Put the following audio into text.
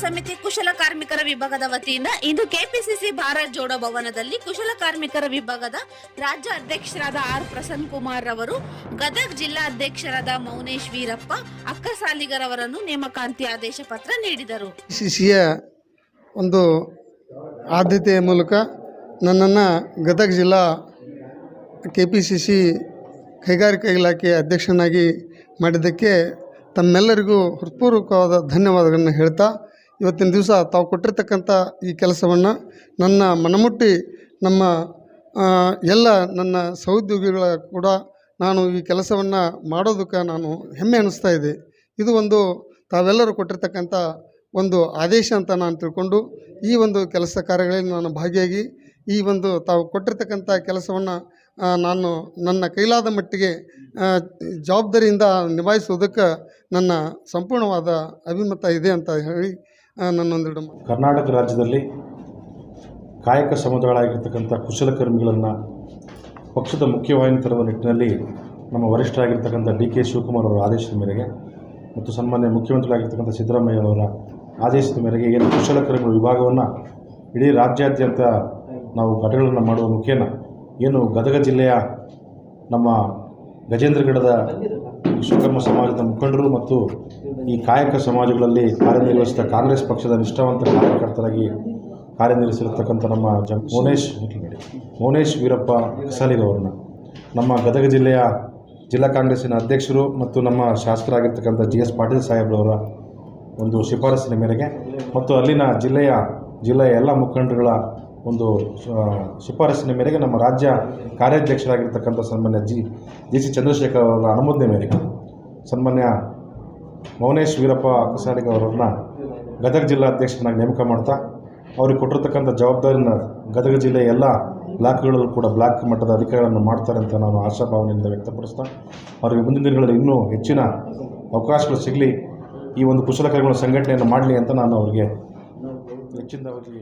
ಕಾರ್ಮಿಕರ ವಿಭಾಗದ ವತಿಯಿಂದ ಇಂದು ಕೆಪಿಸಿಸಿ ಭಾರತ್ ಜೋಡೋ ಭವನದಲ್ಲಿ ಕುಶಲ ಕಾರ್ಮಿಕರ ವಿಭಾಗದ ರಾಜ್ಯ ಅಧ್ಯಕ್ಷರಾದ ಆರ್ ಪ್ರಸನ್ನ ಕುಮಾರ್ ಅವರು ಗದಗ್ ಜಿಲ್ಲಾ ಅಧ್ಯಕ್ಷರಾದ ಮೌನೇಶ್ ವೀರಪ್ಪ ಅಕ್ಕಸಾಲಿಗರ್ ಅವರನ್ನು ನೇಮಕಾಂತಿ ಆದೇಶ ಪತ್ರ ನೀಡಿದರು. ಸಿಸಿಯ ಒಂದು ಆದ್ಯತೆಯ ಮೂಲಕ ನನ್ನನ್ನು ಗದಗ ಜಿಲ್ಲಾ ಕೆ ಕೈಗಾರಿಕಾ ಇಲಾಖೆ ಅಧ್ಯಕ್ಷನಾಗಿ ಮಾಡಿದ್ದಕ್ಕೆ ತಮ್ಮೆಲ್ಲರಿಗೂ ಹೃತ್ಪೂರ್ವಕವಾದ ಧನ್ಯವಾದಗಳನ್ನು ಹೇಳ್ತಾ ಇವತ್ತಿನ ದಿವಸ ತಾವು ಕೊಟ್ಟಿರ್ತಕ್ಕಂಥ ಈ ಕೆಲಸವನ್ನು ನನ್ನ ಮನಮುಟ್ಟಿ ನಮ್ಮ ಎಲ್ಲ ನನ್ನ ಸಹೋದ್ಯೋಗಿಗಳ ಕೂಡ ನಾನು ಈ ಕೆಲಸವನ್ನು ಮಾಡೋದಕ್ಕೆ ನಾನು ಹೆಮ್ಮೆ ಅನ್ನಿಸ್ತಾ ಇದೆ. ಇದು ಒಂದು ತಾವೆಲ್ಲರೂ ಕೊಟ್ಟಿರ್ತಕ್ಕಂಥ ಒಂದು ಆದೇಶ ಅಂತ ನಾನು ತಿಳ್ಕೊಂಡು ಈ ಒಂದು ಕೆಲಸ ಕಾರ್ಯಗಳಲ್ಲಿ ನಾನು ಭಾಗಿಯಾಗಿ ಈ ಒಂದು ತಾವು ಕೊಟ್ಟಿರ್ತಕ್ಕಂಥ ಕೆಲಸವನ್ನು ನಾನು ನನ್ನ ಕೈಲಾದ ಮಟ್ಟಿಗೆ ಜವಾಬ್ದಾರಿಯಿಂದ ನಿಭಾಯಿಸುವುದಕ್ಕೆ ನನ್ನ ಸಂಪೂರ್ಣವಾದ ಅಭಿಮತ ಇದೆ ಅಂತ ಹೇಳಿ ನನ್ನೊಂದೆರಡು. ಕರ್ನಾಟಕ ರಾಜ್ಯದಲ್ಲಿ ಕಾಯಕ ಸಮುದಾಯಗಳಾಗಿರ್ತಕ್ಕಂಥ ಕುಶಲಕರ್ಮಿಗಳನ್ನು ಪಕ್ಷದ ಮುಖ್ಯವಾಹಿನಿ ತರುವ ನಿಟ್ಟಿನಲ್ಲಿ ನಮ್ಮ ವರಿಷ್ಠರಾಗಿರ್ತಕ್ಕಂಥ ಡಿ ಕೆ ಶಿವಕುಮಾರ್ ಅವರ ಆದೇಶದ ಮೇರೆಗೆ ಮತ್ತು ಸನ್ಮಾನ್ಯ ಮುಖ್ಯಮಂತ್ರಿಗಳಾಗಿರ್ತಕ್ಕಂಥ ಸಿದ್ದರಾಮಯ್ಯ ಅವರ ಆದೇಶದ ಮೇರೆಗೆ ಏನು ಕುಶಲಕರ್ಮಿಗಳ ವಿಭಾಗವನ್ನು ಇಡೀ ರಾಜ್ಯಾದ್ಯಂತ ನಾವು ಘಟನೆಗಳನ್ನು ಮಾಡುವ ಮುಖೇನ ಏನು ಗದಗ ಜಿಲ್ಲೆಯ ನಮ್ಮ ಗಜೇಂದ್ರಗಡದ ವಿಶ್ವಕರ್ಮ ಸಮಾಜದ ಮುಖಂಡರು ಮತ್ತು ಈ ಕಾಯಕ ಸಮಾಜಗಳಲ್ಲಿ ಕಾರ್ಯನಿರ್ವಹಿಸಿದ ಕಾಂಗ್ರೆಸ್ ಪಕ್ಷದ ನಿಷ್ಠಾವಂತ ಕಾರ್ಯಕರ್ತರಾಗಿ ಕಾರ್ಯನಿರ್ವಹಿಸಿರ್ತಕ್ಕಂಥ ನಮ್ಮ ಜ ಮೋನೇಶ್ ಮೌನೇಶ್ ವೀರಪ್ಪ ಕಸಾಲಿಗವ್ರನ್ನ ನಮ್ಮ ಗದಗ ಜಿಲ್ಲೆಯ ಜಿಲ್ಲಾ ಕಾಂಗ್ರೆಸ್ಸಿನ ಅಧ್ಯಕ್ಷರು ಮತ್ತು ನಮ್ಮ ಶಾಸಕರಾಗಿರ್ತಕ್ಕಂಥ ಜಿ ಎಸ್ ಪಾಟೀಲ್ ಸಾಹೇಬ್ರವರ ಒಂದು ಶಿಫಾರಸಿನ ಮೇರೆಗೆ ಮತ್ತು ಅಲ್ಲಿನ ಜಿಲ್ಲೆಯ ಜಿಲ್ಲೆಯ ಎಲ್ಲ ಮುಖಂಡರುಗಳ ಒಂದು ಶಿಫಾರಸ್ಸಿನ ಮೇರೆಗೆ ನಮ್ಮ ರಾಜ್ಯ ಕಾರ್ಯಾಧ್ಯಕ್ಷರಾಗಿರ್ತಕ್ಕಂಥ ಸನ್ಮಾನ್ಯ ಜಿ ಜಿ ಸಿ ಚಂದ್ರಶೇಖರ್ ಅವರ ಅನುಮೋದನೆ ಮೇರೆಗೆ ಸನ್ಮಾನ್ಯ ಮೌನೇಶ್ ವೀರಪ್ಪ ಕಸಾಡಿಗ ಅವರನ್ನು ಗದಗ ಜಿಲ್ಲಾಧ್ಯಕ್ಷರನ್ನಾಗಿ ನೇಮಕ ಮಾಡ್ತಾ, ಅವ್ರಿಗೆ ಕೊಟ್ಟಿರ್ತಕ್ಕಂಥ ಜವಾಬ್ದಾರಿನ ಗದಗ ಜಿಲ್ಲೆಯ ಎಲ್ಲ ಬ್ಲಾಕ್ಗಳಲ್ಲೂ ಕೂಡ ಬ್ಲಾಕ್ ಮಟ್ಟದ ಅಧಿಕಾರಿಗಳನ್ನು ಮಾಡ್ತಾರೆ ಅಂತ ನಾನು ಆಶಾಭಾವನೆಯಿಂದ ವ್ಯಕ್ತಪಡಿಸ್ತಾ, ಅವರಿಗೆ ಮುಂದಿನ ದಿನಗಳಲ್ಲಿ ಇನ್ನೂ ಹೆಚ್ಚಿನ ಅವಕಾಶಗಳು ಸಿಗಲಿ, ಈ ಒಂದು ಕುಶಲಕರ್ಮಿಗಳ ಸಂಘಟನೆಯನ್ನು ಮಾಡಲಿ ಅಂತ ನಾನು ಅವರಿಗೆ ಹೆಚ್ಚಿನದಾಗಿ